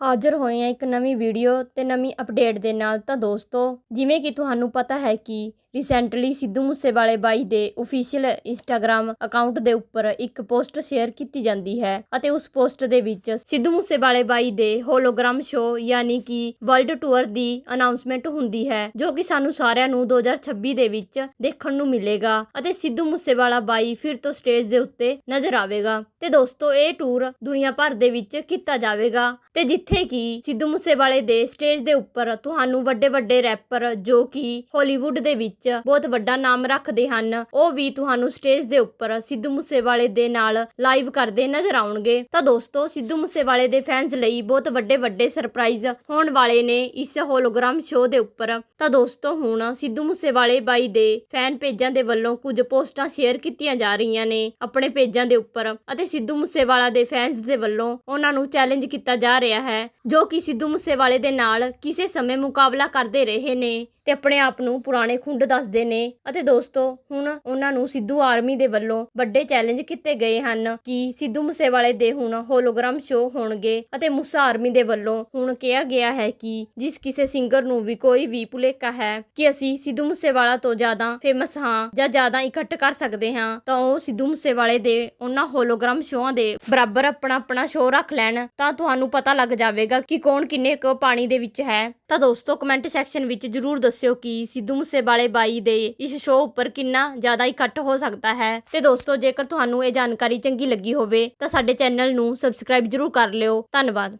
ਹਾਜ਼ਰ ਹੋਏ ਹਾਂ ਇੱਕ ਨਵੀਂ ਵੀਡੀਓ ਅਤੇ ਨਵੀਂ ਅਪਡੇਟ ਦੇ ਨਾਲ। ਤਾਂ ਦੋਸਤੋ, ਜਿਵੇਂ ਕਿ ਤੁਹਾਨੂੰ ਪਤਾ ਹੈ ਕਿ ਰੀਸੈਂਟਲੀ ਸਿੱਧੂ ਮੂਸੇਵਾਲੇ ਬਾਈ ਦੇ ਅਫੀਸ਼ੀਅਲ ਇੰਸਟਾਗ੍ਰam ਅਕਾਊਂਟ ਦੇ ਉੱਪਰ ਇੱਕ ਪੋਸਟ ਸ਼ੇਅਰ ਕੀਤੀ ਜਾਂਦੀ ਹੈ ਅਤੇ ਉਸ ਪੋਸਟ ਦੇ ਵਿੱਚ ਸਿੱਧੂ ਮੂਸੇਵਾਲੇ ਬਾਈ ਦੇ ਹੋਲੋਗ੍ਰਾਮ ਸ਼ੋਅ ਯਾਨੀ ਕਿ ਵਰਲਡ ਟੂਰ ਦੀ ਅਨਾਉਂਸਮੈਂਟ ਹੁੰਦੀ ਹੈ, ਜੋ ਕਿ ਸਾਨੂੰ ਸਾਰਿਆਂ ਨੂੰ 2026 ਦੇ ਵਿੱਚ ਦੇਖਣ ਨੂੰ ਮਿਲੇਗਾ ਅਤੇ ਸਿੱਧੂ ਮੂਸੇਵਾਲਾ ਬਾਈ ਫਿਰ ਤੋਂ ਸਟੇਜ ਦੇ ਉੱਤੇ ਨਜ਼ਰ ਆਵੇਗਾ। ਤੇ ਦੋਸਤੋ, ਇਹ ਟੂਰ ਦੁਨੀਆ ਭਰ ਦੇ ਵਿੱਚ ਕੀਤਾ ਜਾਵੇਗਾ ਤੇ ਜਿੱਥੇ ਕਿ ਸਿੱਧੂ ਮੂਸੇਵਾਲੇ ਦੇ ਸਟੇਜ ਦੇ ਉੱਪਰ ਤੁਹਾਨੂੰ ਵੱਡੇ ਵੱਡੇ ਰੈਪਰ ਜੋ ਕਿ ਹਾਲੀਵੁੱਡ ਦੇ ਵਿੱਚ ਬਹੁਤ ਵੱਡਾ ਨਾਮ ਰੱਖਦੇ ਹਨ। ਉਹ ਵੀ ਤੁਹਾਨੂੰ ਸਟੇਜ ਦੇ ਉੱਪਰ ਸਿੱਧੂ ਮੂਸੇਵਾਲੇ ਦੇ ਨਾਲ ਲਾਈਵ ਕਰਦੇ ਨਜ਼ਰ ਆਉਣਗੇ। ਤਾਂ ਦੋਸਤੋ, ਸਿੱਧੂ ਮੂਸੇਵਾਲੇ ਦੇ ਫੈਨਸ ਲਈ ਬਹੁਤ ਵੱਡੇ ਵੱਡੇ ਸਰਪ੍ਰਾਈਜ਼ ਹੋਣ ਵਾਲੇ ਨੇ ਇਸ ਹੋਲੋਗ੍ਰਾਮ ਸ਼ੋਅ ਦੇ ਉੱਪਰ। ਤਾਂ ਦੋਸਤੋ, ਹੁਣ ਸਿੱਧੂ ਮੂਸੇਵਾਲੇ ਬਾਈ ਦੇ ਫੈਨ ਪੇਜਾਂ ਦੇ ਵੱਲੋਂ ਕੁਝ ਪੋਸਟਾਂ ਸ਼ੇਅਰ ਕੀਤੀਆਂ ਜਾ ਰਹੀਆਂ ਨੇ ਆਪਣੇ ਪੇਜਾਂ ਦੇ ਉੱਪਰ ਅਤੇ ਸਿੱਧੂ ਮੂਸੇਵਾਲਾ ਦੇ ਫੈਨਸ ਦੇ ਵੱਲੋਂ ਉਹਨਾਂ ਨੂੰ ਚੈਲੰਜ ਕੀਤਾ ਜਾ ਰਿਹਾ ਹੈ, ਜੋ ਕਿ ਸਿੱਧੂ ਮੂਸੇਵਾਲੇ ਦੇ ਨਾਲ ਕਿਸੇ ਸਮੇਂ ਮੁਕਾਬਲਾ ਕਰਦੇ ਰਹੇ ਨੇ ਤੇ ਆਪਣੇ ਆਪ ਨੂੰ ਪੁਰਾਣੇ ਖੁੰਡ ਦੱਸਦੇ ਨੇ। ਅਤੇ ਦੋਸਤੋ, ਹੁਣ ਉਹਨਾਂ ਨੂੰ ਸਿੱਧੂ ਆਰਮੀ ਦੇ ਵੱਲੋਂ ਵੱਡੇ ਚੈਲੰਜ ਕੀਤੇ ਗਏ ਹਨ ਕਿ ਸਿੱਧੂ ਮੂਸੇਵਾਲੇ ਦੇ ਹੁਣ ਹੋਲੋਗ੍ਰਾਮ ਸ਼ੋਅ ਹੋਣਗੇ ਅਤੇ ਮੂਸਾ ਆਰਮੀ ਦੇ ਵੱਲੋਂ ਹੁਣ ਕਿਹਾ ਗਿਆ ਹੈ ਕਿ ਜਿਸ ਕਿਸੇ ਸਿੰਗਰ ਨੂੰ ਵੀ ਕੋਈ ਵੀ ਭੁਲੇਖਾ ਹੈ ਕਿ ਅਸੀਂ ਸਿੱਧੂ ਮੂਸੇਵਾਲਾ ਤੋਂ ਜ਼ਿਆਦਾ ਫੇਮਸ ਹਾਂ ਜਾਂ ਜ਼ਿਆਦਾ ਇਕੱਠ ਕਰ ਸਕਦੇ ਹਾਂ, ਤਾਂ ਉਹ ਸਿੱਧੂ ਮੂਸੇਵਾਲੇ ਦੇ ਉਹਨਾਂ ਹੋਲੋਗ੍ਰਾਮ ਸ਼ੋਆਂ ਦੇ ਬਰਾਬਰ ਆਪਣਾ ਆਪਣਾ ਸ਼ੋਅ ਰੱਖ ਲੈਣ, ਤਾਂ ਤੁਹਾਨੂੰ ਪਤਾ ਲੱਗ ਜਾਵੇਗਾ ਕਿ ਕੌਣ ਕਿੰਨੇ ਕੁ ਪਾਣੀ ਦੇ ਵਿੱਚ ਹੈ। ਤਾਂ ਦੋਸਤੋ ਕਮੈਂਟ ਸੈਕਸ਼ਨ ਵਿੱਚ ਜਰੂਰ ਦੱਸਿਓ ਕਿ ਸਿੱਧੂ ਮੂਸੇਵਾਲੇ ਬਾਈ ਦੇ ਇਸ ਸ਼ੋਅ ਉੱਪਰ ਕਿੰਨਾ ਜ਼ਿਆਦਾ ਇਕੱਠ ਹੋ ਸਕਦਾ ਹੈ। ਤੇ ਦੋਸਤੋ, ਜੇਕਰ ਤੁਹਾਨੂੰ ਇਹ ਜਾਣਕਾਰੀ ਚੰਗੀ ਲੱਗੀ ਹੋਵੇ, ਤਾਂ ਸਾਡੇ ਚੈਨਲ ਨੂੰ ਸਬਸਕ੍ਰਾਈਬ ਜਰੂਰ ਕਰ ਲਿਓ। ਧੰਨਵਾਦ।